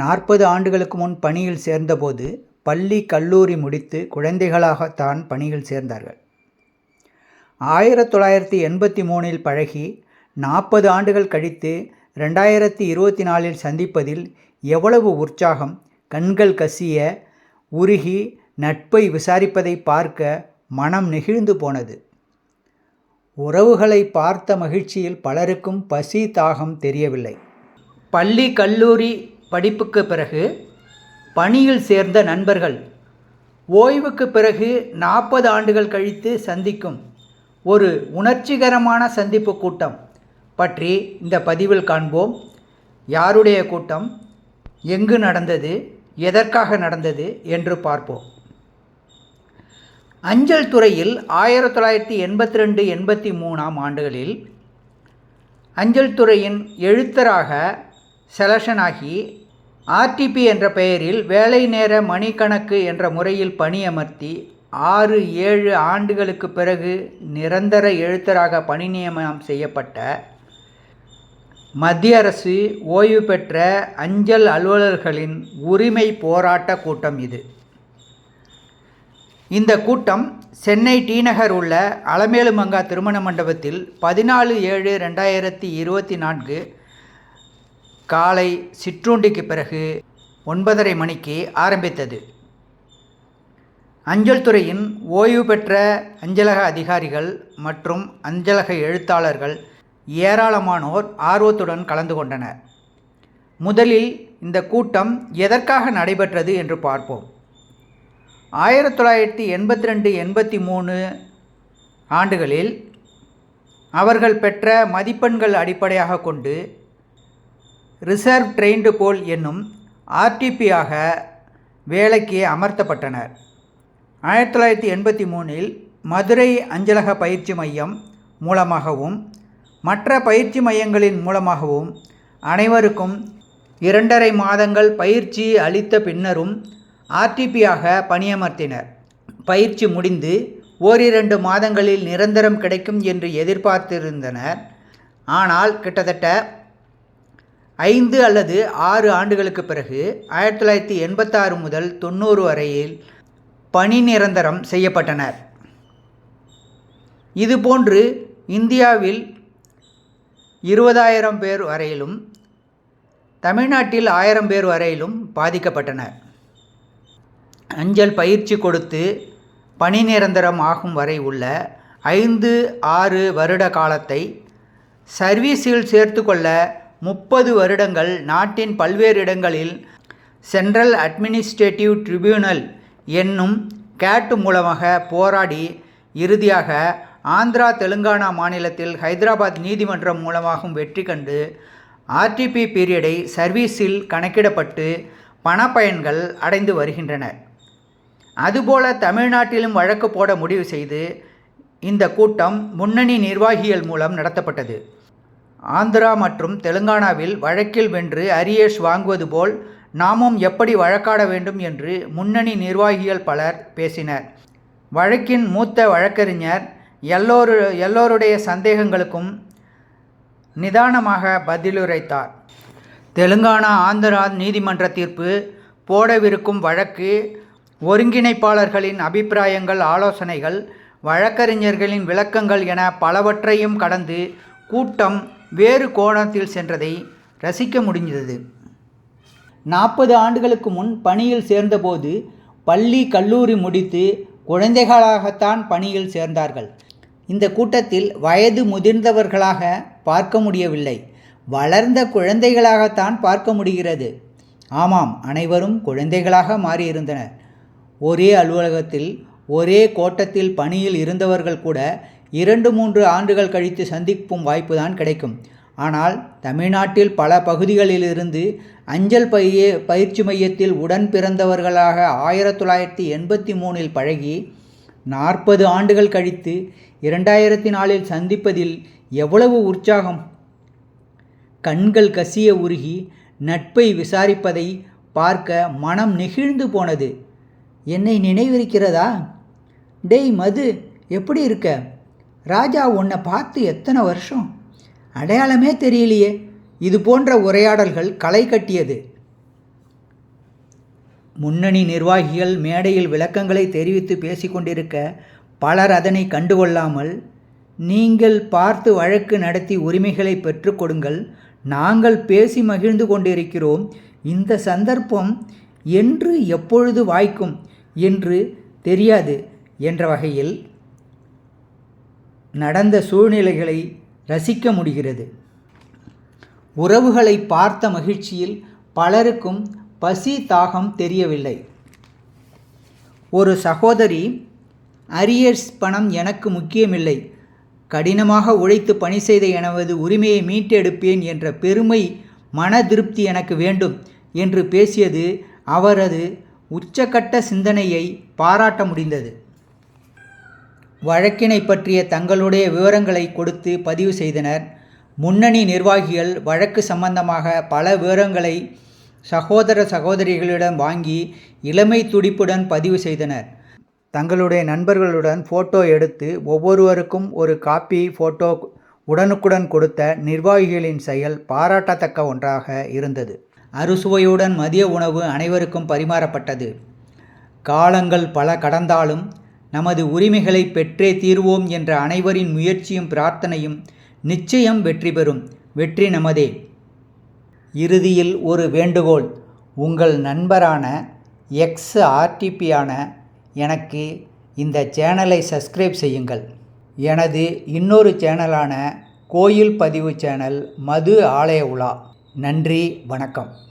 நாற்பது ஆண்டுகளுக்கு முன் பணியில் சேர்ந்தபோது பள்ளி கல்லூரி முடித்து குழந்தைகளாகத்தான் பணியில் சேர்ந்தார்கள். ஆயிரத்தி தொள்ளாயிரத்தி எண்பத்தி மூணில் பழகி நாற்பது ஆண்டுகள் கழித்து ரெண்டாயிரத்தி இருபத்தி நாலில் சந்திப்பதில் எவ்வளவு உற்சாகம் கண்கள் கசிய உருகி நட்பை விசாரிப்பதை பார்க்க மனம் நெகிழ்ந்து போனது. உறவுகளை பார்த்த மகிழ்ச்சியில் பலருக்கும் பசி தாகம் தெரியவில்லை. பள்ளி கல்லூரி படிப்புக்கு பிறகு பணியில் சேர்ந்த நண்பர்கள். ஓய்வுக்கு பிறகு நாற்பது ஆண்டுகள் கழித்து சந்திக்கும் ஒரு உணர்ச்சிகரமான சந்திப்பு கூட்டம் பற்றி இந்த பதிவில் காண்போம். யாருடைய கூட்டம்? எங்கு நடந்தது? எதற்காக நடந்தது? என்று பார்ப்போம். அஞ்சல் துறையில் ஆயிரத்தி தொள்ளாயிரத்தி எண்பத்தி ரெண்டு எண்பத்தி மூணாம் ஆண்டுகளில் அஞ்சல் துறையின் எழுத்தராக செலக்ஷன் ஆகி ஆர்டிபி என்ற பெயரில் வேலை நேர மணிக்கணக்கு என்ற முறையில் பணியமர்த்தி ஆறு ஏழு ஆண்டுகளுக்கு பிறகு நிரந்தர எழுத்தராக பணி நியமனம் செய்யப்பட்ட மத்திய அரசு ஓய்வு பெற்ற அஞ்சல் அலுவலர்களின் உரிமை போராட்ட கூட்டம் இது. இந்த கூட்டம் சென்னை டிநகர் உள்ள அலமேலுமங்கா திருமண மண்டபத்தில் பதினாலு ஏழு ரெண்டாயிரத்தி இருபத்தி நான்கு காலை சிற்றுண்டிக்கு பிறகு ஒன்பதரை மணிக்கு ஆரம்பித்தது. அஞ்சல் துறையின் ஓய்வு பெற்ற அஞ்சலக அதிகாரிகள் மற்றும் அஞ்சலக எழுத்தாளர்கள் ஏராளமானோர் ஆர்வத்துடன் கலந்து கொண்டனர். முதலில் இந்த கூட்டம் எதற்காக நடைபெற்றது என்று பார்ப்போம். ஆயிரத்தி தொள்ளாயிரத்தி எண்பத்தி ரெண்டு எண்பத்தி மூணு ஆண்டுகளில் அவர்கள் பெற்ற மதிப்பெண்கள் அடிப்படையாக கொண்டு ரிசர்வ் ட்ரெயின்டு போல் என்னும் ஆர்டிபியாக வேலைக்கு அமர்த்தப்பட்டனர். ஆயிரத்தி தொள்ளாயிரத்தி எண்பத்தி மூணில் மதுரை அஞ்சலக பயிற்சி மையம் மூலமாகவும் மற்ற பயிற்சி மையங்களின் மூலமாகவும் அனைவருக்கும் இரண்டரை மாதங்கள் பயிற்சி அளித்த பின்னரும் ஆர்டிபியாக பணியமர்த்தினர். பயிற்சி முடிந்து ஓரிரண்டு மாதங்களில் நிரந்தரம் கிடைக்கும் என்று எதிர்பார்த்திருந்தனர். ஆனால் கிட்டத்தட்ட ஐந்து அல்லது ஆறு ஆண்டுகளுக்கு பிறகு ஆயிரத்தி தொள்ளாயிரத்தி எண்பத்தாறு முதல் தொண்ணூறு வரையில் பணி நிரந்தரம் செய்யப்பட்டனர். இதுபோன்று இந்தியாவில் இருபதாயிரம் பேர் வரையிலும் தமிழ்நாட்டில் ஆயிரம் பேர் வரையிலும் பாதிக்கப்பட்டனர். அஞ்சல் பயிற்சி கொடுத்து பணி நிரந்தரம் ஆகும் வரை உள்ள ஐந்து ஆறு வருட காலத்தை சர்வீஸில் சேர்த்து கொள்ள முப்பது வருடங்கள் நாட்டின் பல்வேறு இடங்களில் சென்ட்ரல் அட்மினிஸ்ட்ரேட்டிவ் ட்ரிபியூனல் என்னும் கேட்டு மூலமாக போராடி இறுதியாக ஆந்திரா தெலுங்கானா மாநிலத்தில் ஹைதராபாத் நீதிமன்றம் மூலமாகவும் வெற்றி கண்டு ஆர்டிபி பீரியடை சர்வீஸில் கணக்கிடப்பட்டு பணப்பயன்கள் அடைந்து வருகின்றன. அதுபோல தமிழ்நாட்டிலும் வழக்கு போட முடிவு செய்து இந்த கூட்டம் முன்னணி நிர்வாகிகள் மூலம் நடத்தப்பட்டது. ஆந்திரா மற்றும் தெலுங்கானாவில் வழக்கில் வென்று அரியேஷ் வாங்குவது போல் நாமும் எப்படி வழக்காட வேண்டும் என்று முன்னணி நிர்வாகிகள் பலர் பேசினர். வழக்கின் மூத்த வழக்கறிஞர் எல்லோரு எல்லோருடைய சந்தேகங்களுக்கும் நிதானமாக பதிலுரைத்தார். தெலுங்கானா ஆந்திரா நீதிமன்ற தீர்ப்பு போடவிருக்கும் வழக்கு ஒருங்கிணைப்பாளர்களின் அபிப்பிராயங்கள் ஆலோசனைகள் வழக்கறிஞர்களின் விளக்கங்கள் என பலவற்றையும் கடந்து கூட்டம் வேறு கோணத்தில் சென்றதை ரசிக்க முடிந்தது. நாற்பது ஆண்டுகளுக்கு முன் பணியில் சேர்ந்தபோது பள்ளி கல்லூரி முடித்து குழந்தைகளாகத்தான் பணியில் சேர்ந்தார்கள். இந்த கூட்டத்தில் வயது முதிர்ந்தவர்களாக பார்க்க முடியவில்லை. வளர்ந்த குழந்தைகளாகத்தான் பார்க்க முடிகிறது. ஆமாம் அனைவரும் குழந்தைகளாக மாறியிருந்தனர். ஒரே அலுவலகத்தில் ஒரே கோட்டத்தில் பணியில் இருந்தவர்கள் கூட இரண்டு மூன்று ஆண்டுகள் கழித்து சந்திக்கும் வாய்ப்புதான் கிடைக்கும். ஆனால் தமிழ்நாட்டில் பல பகுதிகளிலிருந்து அஞ்சல் பைய பயிற்சி மையத்தில் உடன் பிறந்தவர்களாக ஆயிரத்தி தொள்ளாயிரத்தி எண்பத்தி மூணில் பழகி நாற்பது ஆண்டுகள் கழித்து இரண்டாயிரத்தி நாலில் சந்திப்பதில் எவ்வளவு உற்சாகம்? கண்கள் கசிய உருகி நட்பை விசாரிப்பதை பார்க்க மனம் நெகிழ்ந்து போனது. என்னை நினைவிருக்கிறதா? டேய் மது எப்படி இருக்க? ராஜா உன்னை பார்த்து எத்தனை வருஷம்? அடையாளமே தெரியலையே. இது போன்ற உரையாடல்கள் களை கட்டியது. முன்னணி நிர்வாகிகள் மேடையில் விளக்கங்களை தெரிவித்து பேசிக்கொண்டிருக்க பலர் அதனை கண்டுகொள்ளாமல் நீங்கள் பார்த்து வழக்கு நடத்தி உரிமைகளை பெற்றுக்கொடுங்கள் நாங்கள் பேசி மகிழ்ந்து கொண்டிருக்கிறோம். இந்த சந்தர்ப்பம் என்று எப்பொழுது வாய்க்கும்? என்று தெரியாது என்ற வகையில் நடந்த சூழ்நிலைகளை ரசிக்க முடிகிறது. உறவுகளை பார்த்த மகிழ்ச்சியில் பலருக்கும் பசி தாகம் தெரியவில்லை. ஒரு சகோதரி அரியர்ஸ் பணம் எனக்கு முக்கியமில்லை. கடினமாக உழைத்து பணி செய்த எனது உரிமையை மீட்டெடுப்பேன் என்ற பெருமை மன திருப்தி எனக்கு வேண்டும் என்று பேசியது அவரது உச்சக்கட்ட சிந்தனையை பாராட்ட முடிந்தது. வழக்கினை பற்றிய தங்களுடைய விவரங்களை கொடுத்து பதிவு செய்தனர். முன்னணி நிர்வாகிகள் வழக்கு சம்பந்தமாக பல விவரங்களை சகோதர சகோதரிகளிடம் வாங்கி இளமை துடிப்புடன் பதிவு செய்தனர். தங்களுடைய நண்பர்களுடன் ஃபோட்டோ எடுத்து ஒவ்வொருவருக்கும் ஒரு காப்பி ஃபோட்டோ உடனுக்குடன் கொடுத்த நிர்வாகிகளின் செயல் பாராட்டத்தக்க ஒன்றாக இருந்தது. அறுசுவையுடன் மதிய உணவு அனைவருக்கும் பரிமாறப்பட்டது. காலங்கள் பல கடந்தாலும் நமது உரிமைகளை பெற்றே தீர்வோம் என்ற அனைவரின் முயற்சியும் பிரார்த்தனையும் நிச்சயம் வெற்றி பெறும். வெற்றி நமதே. இறுதியில் ஒரு வேண்டுகோள். உங்கள் நண்பரான எக்ஸ் ஆர்டிபியான எனக்கு இந்த சேனலை சப்ஸ்கிரைப் செய்யுங்கள். எனது இன்னொரு சேனலான கோயில் பதிவு சேனல் மது ஆலய உலா. நன்றி வணக்கம்.